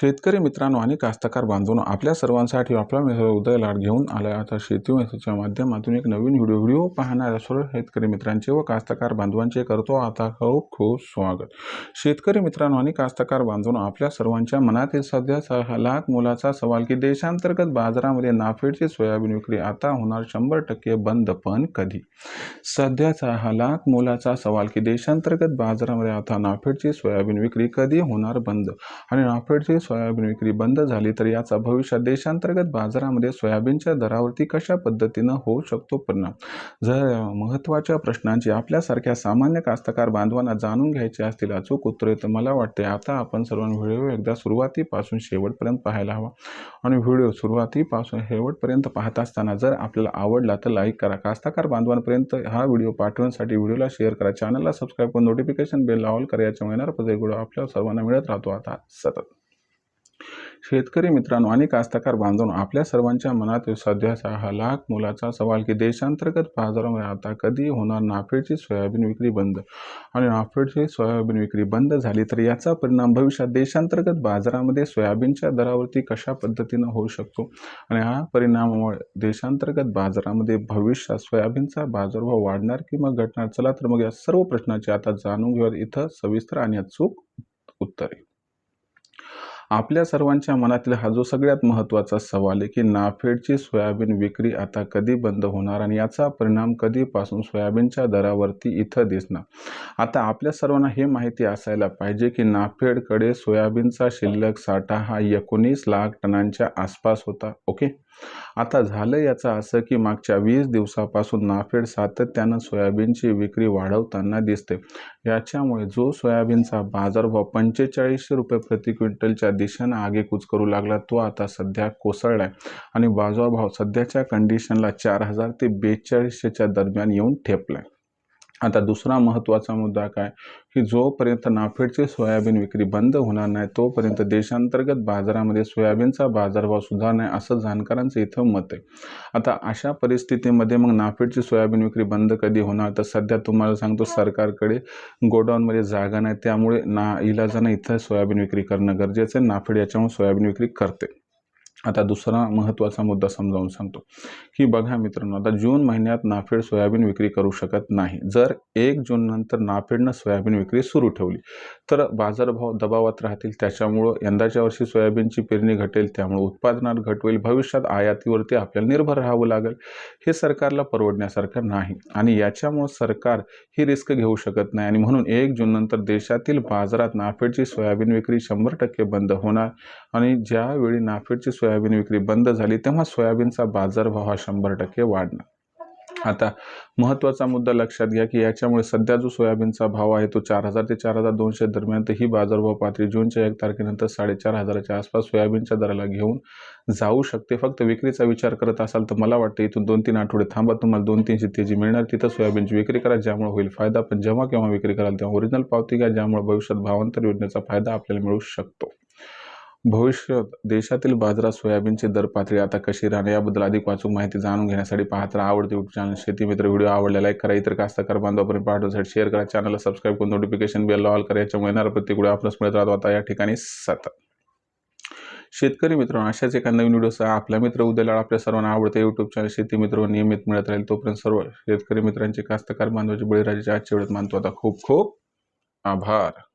शेतकरी मित्रांनो आणि कास्तकार बांधून आपल्या सर्वांसाठी आपला मित्र उदय लाड घेऊन आला आता शेती मेसेजच्या माध्यमातून एक नवीन व्हिडिओ व्हिडिओ पाहणाऱ्या सर्व शेतकरी मित्रांचे व कास्तकार बांधवांचे करतो आता खूप खूप स्वागत. शेतकरी मित्रांनो आणि कास्तकार बांधवांनो आपल्या सर्वांच्या मनातील सध्या सहा लाख मोलाचा सवाल की देशांतर्गत बाजारामध्ये नाफेडची सोयाबीन विक्री आता होणार शंभर टक्के बंद पण कधी? सध्याचा हा लाख मोलाचा सवाल की देशांतर्गत बाजारामध्ये आता नाफेडची सोयाबीन विक्री कधी होणार बंद? आणि नाफेडची सोयाबीन विक्री बंद झाली तर याचा भविष्यात देशांतर्गत बाजारामध्ये सोयाबीनच्या दरावरती कशा पद्धतीनं होऊ शकतो परिणाम? जर महत्त्वाच्या प्रश्नांची आपल्यासारख्या सामान्य कास्तकार बांधवांना जाणून घ्यायचे असतील अचूक उत्तरे तर मला वाटते आता आपण सर्वांनी व्हिडिओ एकदा सुरुवातीपासून शेवटपर्यंत पाहायला हवा. आणि व्हिडिओ सुरुवातीपासून शेवटपर्यंत पाहत असताना जर आपल्याला आवडला तर लाईक करा. कास्तकार बांधवांपर्यंत हा व्हिडिओ पाठवण्यासाठी व्हिडिओला शेअर करा. चॅनलला सबस्क्राईब करून नोटिफिकेशन बेल ऑल करा. याच्यामुळे येणार व्हिडिओ आपल्या सर्वांना मिळत राहतो. आता सतत. शेतकरी मित्रांनो आणि कास्तकार बांधून आपल्या सर्वांच्या मनात सध्याचा हा लाख मोलाचा सवाल की देशांतर्गत बाजारामध्ये आता कधी होणार नाफेडची सोयाबीन विक्री बंद? आणि नाफेडची सोयाबीन विक्री बंद झाली तर याचा परिणाम भविष्यात देशांतर्गत बाजारामध्ये सोयाबीनच्या दरावरती कशा पद्धतीनं होऊ शकतो? आणि हा परिणामामुळे देशांतर्गत बाजारामध्ये भविष्यात सोयाबीनचा बाजारभाव वाढणार किंवा घटणार? चला तर मग या सर्व प्रश्नाची आता जाणून घेऊयात. इथं सविस्तर आणि अचूक उत्तरे. आपल्या सर्वांच्या मनातील हा जो सगळ्यात महत्त्वाचा सवाल आहे की नाफेडची सोयाबीन विक्री आता कधी बंद होणार आणि याचा परिणाम कधीपासून सोयाबीनच्या दरावरती इथं दिसणार? आता आपल्या सर्वांना हे माहिती असायला पाहिजे की नाफेडकडे सोयाबीनचा शिल्लक साठा हा एकोणीस लाख टनांच्या आसपास होता ओके? आता झालं याचं असं की मागच्या वीस दिवसापासून नाफेड सातत्यानं सोयाबीनची विक्री वाढवताना दिसते. याच्यामुळे जो सोयाबीनचा बाजारभाव पंचेचाळीसशे रुपये प्रति क्विंटलच्या दिशेनं आगेकूच करू लागला तो आता सध्या कोसळला आहे आणि बाजारभाव सध्याच्या कंडिशनला चार हजार ते बेचाळीसशेच्या दरम्यान येऊन ठेपला आहे आता दुसरा महत्त्वाचा मुद्दा काय? की जोपर्यंत नाफेडची सोयाबीन विक्री बंद होणार नाही तोपर्यंत देशांतर्गत बाजारामध्ये सोयाबीनचा बाजारभाव सुधार नाही असं जाणकारांचं इथं मत आहे. आता अशा परिस्थितीमध्ये मग नाफेडची सोयाबीन विक्री बंद कधी होणार? तर सध्या तुम्हाला सांगतो सरकारकडे गोडाऊनमध्ये जागा नाही त्यामुळे ना इलाजानं इथं सोयाबीन विक्री करणं गरजेचं आहे. नाफेड याच्यामुळे सोयाबीन विक्री करते. आता दुसरा महत्त्वाचा मुद्दा समजावून सांगतो की बघा मित्रांनो आता जून महिन्यात नाफेड सोयाबीन विक्री करू शकत नाही. जर एक जून नंतर नाफेडनं सोयाबीन विक्री सुरू ठेवली तर बाजारभाव दबावात राहतील. त्याच्यामुळं यंदाच्या वर्षी सोयाबीनची पेरणी घटेल त्यामुळे उत्पादनात घट होईल. भविष्यात आयातीवरती आपल्याला निर्भर राहावं लागेल. हे सरकारला परवडण्यासारखं नाही आणि याच्यामुळं सरकार ही रिस्क घेऊ शकत नाही आणि म्हणून एक जून नंतर देशातील बाजारात नाफेडची सोयाबीन विक्री शंभर टक्के बंद होणार आणि ज्यावेळी नाफेडची सोयाबीन विक्री बंद झाली तेव्हा सोयाबीनचा बाजारभाव हा शंभर टक्के वाढणार आता महत्त्वाचा मुद्दा लक्षात घ्या की याच्यामुळे सध्या जो सोयाबीनचा भाव आहे तो चार हजार ते चार हजार दोनशे दरम्यान तर ही बाजारभाव पातळी जूनच्या एक तारखेनंतर साडेचार हजाराच्या आसपास सोयाबीनच्या दराला घेऊन जाऊ शकते. फक्त विक्रीचा विचार करत असाल तर मला वाटतं इथून दोन तीन आठवडे थांबा तुम्हाला दोन तीनशे तेजी मिळणार तिथं सोयाबीनची विक्री करा ज्यामुळे होईल फायदा. पण जेव्हा केव्हा विक्री कराल तेव्हा ओरिजिनल पावती घ्या ज्यामुळे भविष्यात भावांतर योजनेचा फायदा आपल्याला मिळू शकतो. भविष्यात देशातील बाजारात सोयाबीनची दर पातळी आता कशी राहणार याबद्दल अधिक वाचूक माहिती जाणून घेण्यासाठी पाहत राहा. आवडते युट्यूब चॅनल शेती मित्र व्हिडिओ आवडला लाईक करा. इतर कास्तकार बांधवापर्यंत पाठवण्यासाठी शेअर करा. चॅनलला सबस्क्राईब करून नोटिफिकेशन बेल ऑल करा. याच्यामुळे येणार प्रत्येक व्हिडिओ आपल्यास मिळत राहतो. आता या ठिकाणी सतत. शेतकरी मित्रांनो अशाच एका नवीन व्हिडिओसह आपला मित्र उद्याला आपल्या सर्वांना आवडते युट्यूब चॅनल शेती मित्र नियमित मिळत राहील. तोपर्यंत सर्व शेतकरी मित्रांचे कास्तकार बांधवाचे बळीराजाचे आजच्या वेळेत मानतो. आता खूप खूप आभार.